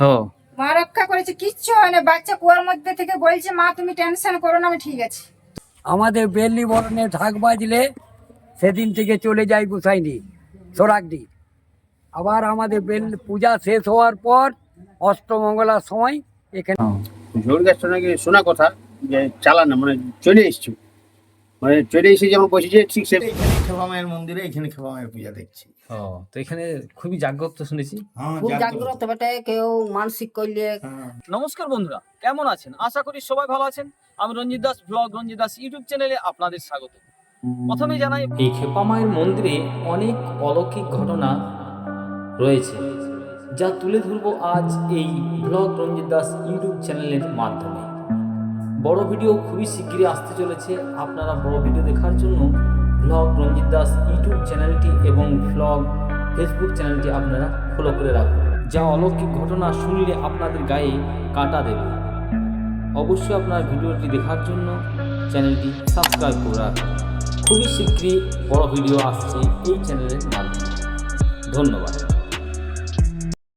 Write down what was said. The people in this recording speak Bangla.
ও মা রক্ষা করেছে কিচ্ছু হয় না বাচ্চা কুয়ার মধ্যে থেকে বলছে মা তুমি টেনশন করো না আমি ঠিক আছে আমাদের বেল্লি বরণে ঢাক বাজলে সেদিন থেকে চলে যায় গুসাইনি সোরাগদি আবার আমাদের বেল পূজা শেষ হওয়ার পর অষ্টমঙ্গলার সময় এখানে ঝোল গ্যাসটা নাকি শোনা কথা যে চালান মানে চলে এসছি মানে চলে এসে যেমন বসেছে ঠিক সে খেপা মায়ের মন্দিরে এখানে খেপা মায়ের পূজা দেখছি। ও তো এখানে খুবই জাগ্রত শুনেছি। হ্যাঁ খুব জাগ্রত। বটে কেউ মানসিক করলে হ্যাঁ। নমস্কার বন্ধুরা কেমন আছেন? আশা করি সবাই ভালো আছেন। আমি রঞ্জিত দাস ব্লগ রঞ্জিত দাস ইউটিউব চ্যানেলে আপনাদের স্বাগত। প্রথমে জানাই এই খেপা মায়ের মন্দিরে অনেক অলৌকিক ঘটনা রয়েছে যা তুলে ধরবো আজ এই ব্লগ রঞ্জিত দাস ইউটিউব চ্যানেলের মাধ্যমে। বড় ভিডিও খুবই শীঘ্রই আসতে চলেছে। আপনারা বড় ভিডিও দেখার জন্য ব্লগ রঞ্জিত দাস ইউটিউব চ্যানেলটি এবং ব্লগ ফেসবুক চ্যানেলটি আপনারা ফলো করে রাখুন। যা অলৌকিক ঘটনা শুনলে আপনাদের গায়ে কাটা দেবে। অবশ্যই আপনার ভিডিওটি দেখার জন্য চ্যানেলটি সাবস্ক্রাইব করে রাখুন। খুবই শীঘ্রই বড় ভিডিও আসছে এই চ্যানেলের মাধ্যমে। ধন্যবাদ।